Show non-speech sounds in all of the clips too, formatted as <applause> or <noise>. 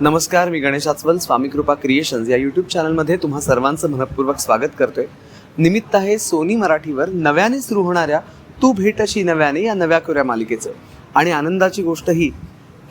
नमस्कार मी गणेश आचवल स्वामी कृपा क्रिएशन्स या यूट्यूब चॅनलमध्ये तुम्हा सर्वांचं मनपूर्वक स्वागत करतोय. निमित्त आहे सोनी मराठीवर नव्याने सुरू होणाऱ्या तू भेटशी नव्याने या नव्या कोऱ्या मालिकेचं. आणि आनंदाची गोष्ट ही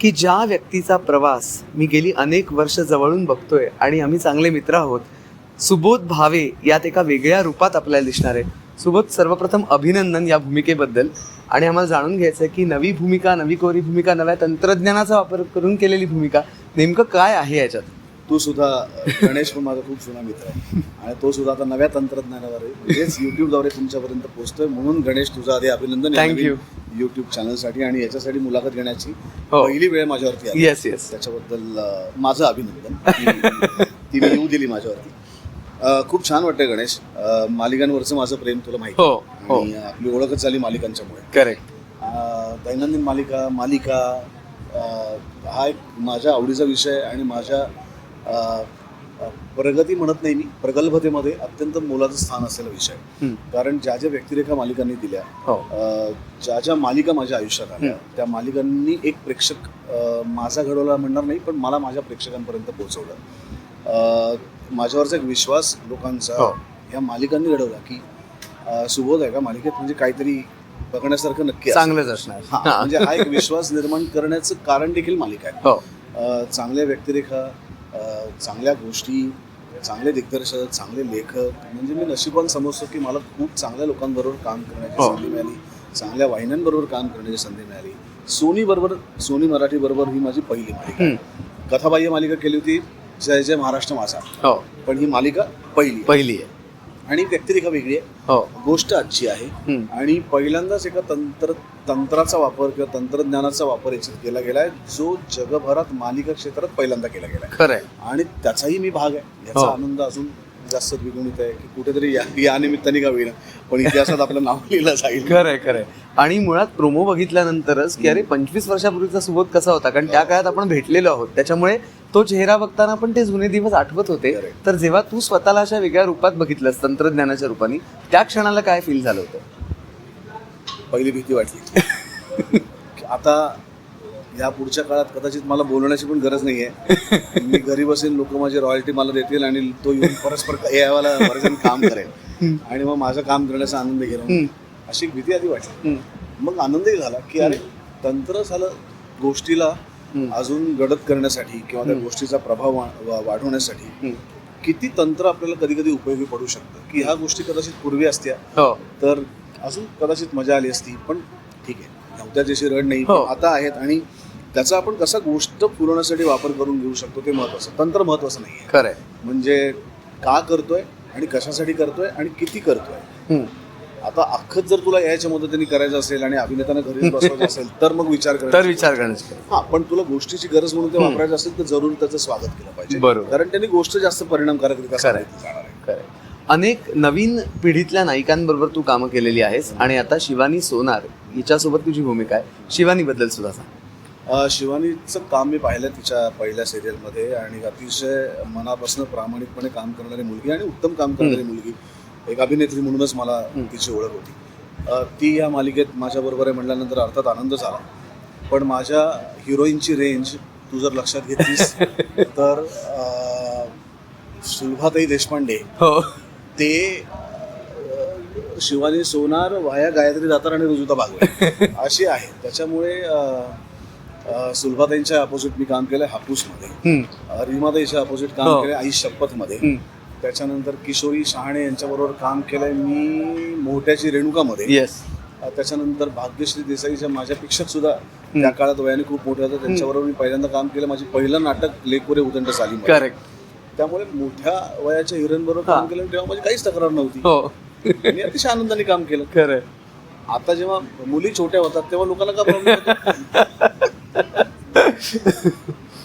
की ज्या व्यक्तीचा प्रवास मी गेली अनेक वर्ष जवळून बघतोय आणि आम्ही चांगले मित्र आहोत सुबोध भावे यात एका वेगळ्या रूपात आपल्याला दिसणार आहे. सुबोध सर्वप्रथम अभिनंदन या भूमिकेबद्दल. आणि आम्हाला जाणून घ्यायचं आहे की नवी भूमिका नवी कोरी भूमिका नव्या तंत्रज्ञानाचा वापर करून केलेली भूमिका नेमकं काय आहे याच्यात? तू सुद्धा गणेश पण माझा खूप जुना मित्र आहे. आणि तो सुद्धा आता नव्या तंत्रज्ञानावर आहे म्हणजेच युट्यूबद्वारे तुमच्यापर्यंत पोहोचतोय. म्हणून गणेश तुझं आधी अभिनंदन you. युट्यूब चॅनलसाठी आणि याच्यासाठी मुलाखत घेण्याची हो. पहिली वेळ माझ्यावरती येस येस त्याच्याबद्दल माझं अभिनंदन. ती- मी येऊ दिली माझ्यावरती. खूप छान वाटतंय गणेश. अं, मालिकांवरचं माझं प्रेम तुला माहिती हो. हो. आणि आपली ओळखच झाली मालिकांच्यामुळे. करेक्ट अं, दैनंदिन मालिका मालिका अं, हा एक माझ्या आवडीचा विषय आणि माझ्या अं, अं, प्रगती म्हणत नाही मी प्रगल्भतेमध्ये अत्यंत मोलाचं स्थान असलेला विषय. कारण ज्या ज्या व्यक्तिरेखा मालिकांनी दिल्या हो. अं, ज्या ज्या मालिका माझ्या आयुष्यात आल्या त्या मालिकांनी एक प्रेक्षक अं, माझा घडवला म्हणणार नाही पण मला माझ्या प्रेक्षकांपर्यंत पोहोचवलं. माझ्यावरचा एक विश्वास लोकांचा हो. या मालिकांनी घडवला की सुबोध आहे का? मालिकेत म्हणजे काहीतरी बघण्यासारखं नक्की. चांगलंच असणार. हा, म्हणजे हा एक विश्वास निर्माण करण्याचं कारण देखील मालिका आहे. हो. चांगल्या व्यक्तिरेखा चांगल्या गोष्टी चांगले दिग्दर्शक चांगले लेखक म्हणजे मी नशिबान समजतो की मला खूप चांगल्या लोकांबरोबर काम करण्याची हो. संधी मिळाली. चांगल्या वाहिन्यांबरोबर काम करण्याची संधी मिळाली. सोनी बरोबर सोनी मराठी बरोबर ही माझी पहिली मालिका. कथाबाह्य मालिका केली होती. जय जय महाराष्ट्र माझा. हो. पण ही मालिका पहिली आहे. पहिली आहे. आणि व्यक्तिरेखा वेगळी आहे. हो. गोष्ट आजची आहे. हम्म. आणि पहिल्यांदाच एका तंत्र तंत्राचा वापर किंवा तंत्रज्ञानाचा वापर याच्यात केला गेलाय जो जगभरात मालिका क्षेत्रात पहिल्यांदा केला गेलाय खरंय. आणि त्याचाही मी भाग आहे. याचा हो. आनंद अजून जास्त द्विगुणित आहे की कुठेतरी या या निमित्ताने का होईना पण इतिहासात आपलं नाव लिहिलं जाईल. खरंय खरंय. आणि मुळात प्रोमो बघितल्यानंतरच की अरे पंचवीस वर्षापूर्वीचा सुबोध कसा होता? कारण त्या काळात आपण भेटलेलो आहोत. त्याच्यामुळे तो चेहरा बघताना पण ते जुने दिवस आठवत होते. तर जेव्हा तू स्वतःला अशा वेगळ्या रूपात बघितलंस तंत्रज्ञानाच्या रूपाने त्या क्षणाला काय फील झालं होतं? पहिली भीती वाटली. आता या पुढच्या काळात कदाचित मला बोलण्याची पण गरज नाही आहे मी घरी बसेन लोक माझी रॉयल्टी मला देतील आणि तो येऊन परस्पर यावाला वर्जन काम करेल. आणि मग माझं काम करण्याचा आनंद घेणं अशी भीती आधी वाटली. मग आनंदही झाला की अरे तंत्र झालं गोष्टीला अजून गडद करण्यासाठी किंवा त्या गोष्टीचा प्रभाव वाढवण्यासाठी किती तंत्र आपल्याला कधी कधी उपयोगी पडू शकतं? की ह्या गोष्टी कदाचित पूर्वी असत्या हो. तर अजून कदाचित मजा आली असती पण ठीक आहे. नव्हत्या जशी रड नाही हो. आता आहेत आणि त्याचा आपण कसा गोष्ट पुरवण्यासाठी वापर करून घेऊ शकतो ते महत्वाचं तंत्र महत्वाचं नाही आहे खरंय. म्हणजे का करतोय आणि कशासाठी करतोय आणि किती करतोय. आता अख्खच जर तुला याच्या मदतीने करायचं असेल आणि अभिनेतानं घरी बसवायचं <laughs> असेल तर मग विचार कर तर विचार करण्याची हा पण तुला गोष्टीची गरज म्हणून ते वापरायचं असेल तर जरूर त्याचं स्वागत केलं पाहिजे. बरोबर. कारण त्यांनी गोष्ट जास्त परिणामकारकरित्या. सांगितली जाणार आहे. अनेक नवीन पिढीतल्या नायिकांबरोबर तू कामं केलेली आहेस आणि आता शिवानी सोनार हिच्यासोबत तुझी भूमिका आहे. शिवानी बद्दल सुद्धा सांग. शिवानीचं काम मी पाहिलं तिच्या पहिल्या सिरियलमध्ये आणि अतिशय मनापासून प्रामाणिकपणे काम करणारी मुलगी आणि उत्तम काम करणारी मुलगी. एक अभिनेत्री म्हणूनच मला तिची ओळख होती. ती या मालिकेत माझ्याबरोबर आहे म्हटल्यानंतर अर्थात आनंद झाला. पण माझ्या हिरोईनची रेंज तू जर लक्षात घेतलीस <laughs> तर सुलभाताई देशपांडे हो. ते शिवानी सोनार वाया गायत्री दातार आणि रुजुता भागवत <laughs> अशी आहे त्याच्यामुळे सुलभाताईंच्या अपोजिट मी काम केलं हापूसमध्ये. रीमाताईच्या अपोजिट काम हो. केलं आई शपथमध्ये. त्याच्यानंतर किशोरी शहाणे यांच्याबरोबर काम केलंय मी मोठ्याची रेणुकामध्ये. येस त्याच्यानंतर भाग्यश्री देसाईच्या माझ्या शिक्षक सुद्धा त्या काळात वयाने खूप मोठे होते. त्यांच्याबरोबर मी पहिल्यांदा काम केलं. माझी पहिलं नाटक लेकोरे उदंड चाली करेक्ट त्यामुळे मोठ्या वयाच्या हिरोईनबरोबर काम केलं. तेव्हा माझी काहीच तक्रार नव्हती. हो. मी अतिशय आनंदाने काम केलं. खरंय. आता जेव्हा मुली छोट्या होतात तेव्हा लोकांना का प्रॉब्लेम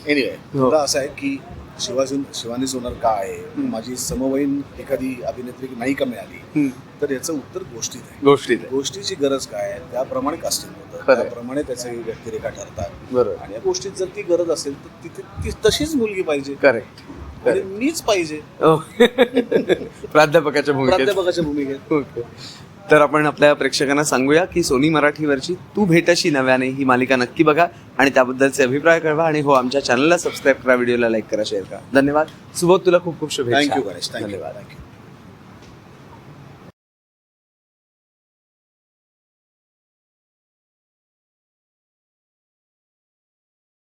एनिवे. असं आहे की शिवाजी शिवानी सोनार का आहे माझी समवयीन एखादी अभिनेत्री नायिका मिळाली? हम्म. तर याचं उत्तर गोष्टीत आहे. गोष्टीत आहे. गोष्टीची गरज काय आहे? त्याप्रमाणे कास्टिंग होतं. त्याप्रमाणे त्याचे व्यक्तिरेखा ठरतात. आणि या गोष्टीत जर ती गरज असेल तर तिथे ती तशीच मुलगी पाहिजे. करेक्ट मीच पाहिजे. हो. <laughs> प्राध्यापकाच्या भूमिकेत. प्राध्यापकाच्या भूमिकेत. तर आपण आपल्या प्रेक्षकांना सांगूया की सोनी मराठीवरची तू भेटशी नव्याने ही मालिका नक्की बघा. आणि त्याबद्दलचे अभिप्राय कळवा आणि हो आमच्या चॅनलला सबस्क्राईब करा व्हिडिओला लाईक करा शेअर करा. धन्यवाद. सुबोध तुला खूप खूप शुभेच्छा. थँक्यू गणेश धन्यवाद. थँक्यू